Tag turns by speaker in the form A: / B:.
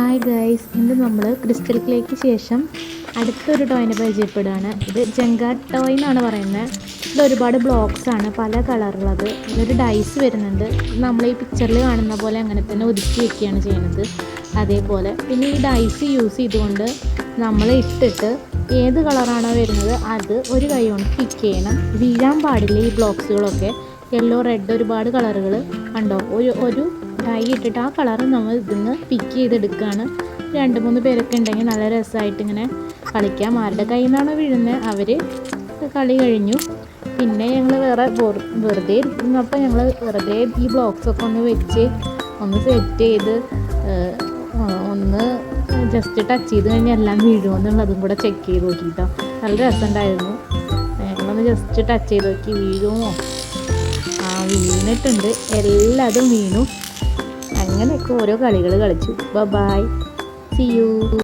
A: Hi guys ഇന്ന് നമ്മൾ crystal ക്ലേക്ക് ശേഷം അടുത്തൊരു ടോയിനെ പരിചയപ്പെടുകയാണ്. ഇത് ജങ്ക ടോയ് എന്നാണ് പറയുന്നത്. ഇത് ഒരുപാട് ബ്ലോക്സ് ആണ് പല കളറുള്ളത് ഇതൊരു ഡൈസ് വരുന്നുണ്ട്. നമ്മൾ ഈ പിക്ചറിൽ കാണുന്ന പോലെ അങ്ങനെ തന്നെ ഒതുക്കി വയ്ക്കുകയാണ് ചെയ്യുന്നത്. അതേപോലെ പിന്നെ ഈ ഡൈസ് യൂസ് ചെയ്തുകൊണ്ട് നമ്മൾ ഇട്ടിട്ട് ഏത് കളറാണോ വരുന്നത് അത് ഒരു കൈ കൊണ്ട് പിക്ക് ചെയ്യണം. വീഴാൻ പാടില്ല ഈ ബ്ലോക്സുകളൊക്കെ യെല്ലോ റെഡ് ഒരുപാട് കളറുകൾ കണ്ടോ? ഒരു ഒരു ഡൈ ഇട്ടിട്ട് ആ കളറ് നമ്മൾ ഇതിന്ന് പിക്ക് ചെയ്തെടുക്കുകയാണ് രണ്ട് മൂന്ന് പേരൊക്കെ ഉണ്ടെങ്കിൽ നല്ല രസമായിട്ട് ഇങ്ങനെ കളിക്കാം. ആരുടെ കയ്യിൽ നിന്നാണോ വീഴുന്നത് അവർ കളി കഴിഞ്ഞു. പിന്നെ ഞങ്ങൾ വേറെ വെറു- വെറുതെ ഇരിക്കുന്നപ്പോൾ ഞങ്ങൾ വെറുതെ ഈ ബ്ലോക്സൊക്കെ ഒന്ന് വെച്ച് ഒന്ന് സെറ്റ് ചെയ്ത് ഒന്ന് ജസ്റ്റ് ടച്ച് ചെയ്ത് കഴിഞ്ഞാൽ എല്ലാം വീഴുമെന്നുള്ളതും കൂടെ ചെക്ക് ചെയ്ത് നോക്കിട്ടോ. നല്ല രസമുണ്ടായിരുന്നു. ഞങ്ങളൊന്ന് ജസ്റ്റ് ടച്ച് ചെയ്ത് നോക്കി. വീഴുമോ? ആ വീണിട്ടുണ്ട്. എല്ലാതും വീണു. അങ്ങനെയൊക്കെ ഓരോ കളികൾ കളിച്ചു. ബ ബായ് സി യു